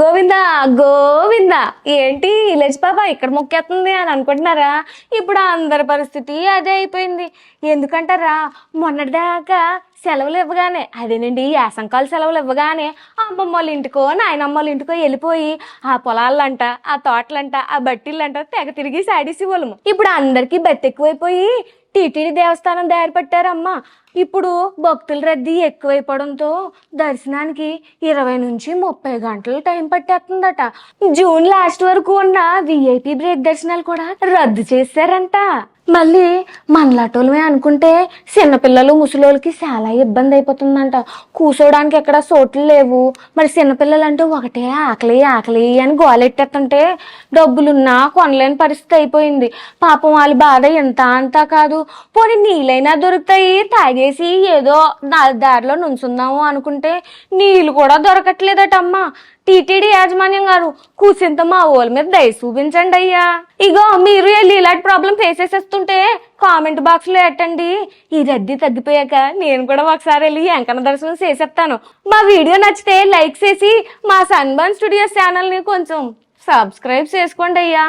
గోవింద గోవింద. ఏంటి లేచి పాప ఇక్కడ మొక్కేస్తుంది అని అనుకుంటున్నారా? ఇప్పుడు అందరి పరిస్థితి అదే అయిపోయింది. ఎందుకంటారా? మొన్నటిదాకా సెలవులు ఇవ్వగానే అదేనండి యాసంకాల సెలవులు ఇవ్వగానే అమ్మమ్మ వాళ్ళ ఇంటికో నాయనమ్మ వాళ్ళ ఇంటికో వెళ్ళిపోయి ఆ పొలాలంట ఆ తోటలంట ఆ బట్టిళ్ళంట తెగ తిరిగి సాడేసి వాళ్ళము ఇప్పుడు అందరికీ బట్టి టీటీడీ దేవస్థానం దారి పెట్టారమ్మా ఇప్పుడు భక్తుల రద్దీ ఎక్కువైపోవడంతో దర్శనానికి ఇరవై నుంచి ముప్పై గంటలు టైం పట్టేస్తుందట. జూన్ లాస్ట్ వరకు ఉన్న విఐపి బ్రేక్ దర్శనాలు కూడా రద్దు చేశారంట. మళ్ళీ మనలాటోళ్ళమే అనుకుంటే చిన్నపిల్లలు ముసలోళ్ళకి చాలా ఇబ్బంది అయిపోతుందంట కూర్చోడానికి ఎక్కడ చోట్లు లేవు. మరి చిన్నపిల్లలు అంటే ఒకటే ఆకలి ఆకలి అని గోలెట్టేస్తుంటే డబ్బులున్నా కొనలేని పరిస్థితి అయిపోయింది. పాపం వాళ్ళ బాధ ఎంత అంతా కాదు. పోనీ నీళ్ళైనా దొరుకుతాయి తాగేసి ఏదో దా- దారిలో నుంచుందాము అనుకుంటే నీళ్ళు కూడా దొరకట్లేదటమ్మా. టీటీడీ యాజమాన్యం గారు కూసింత మా వాళ్ళ మీద దయ చూపించండి అయ్యా. ఇగో మీరు వెళ్ళి ఇలాంటి ప్రాబ్లం ఫేస్ చేసేస్తుంటే కామెంట్ బాక్స్లో ఎట్టండి. ఈ రద్దీ తగ్గిపోయాక నేను కూడా ఒకసారి వెళ్ళి వెంకన్న దర్శనం చేసేస్తాను. మా వీడియో నచ్చితే లైక్ చేసి మా సన్బర్న్ స్టూడియోస్ ఛానల్ని కొంచెం సబ్స్క్రైబ్ చేసుకోండి అయ్యా.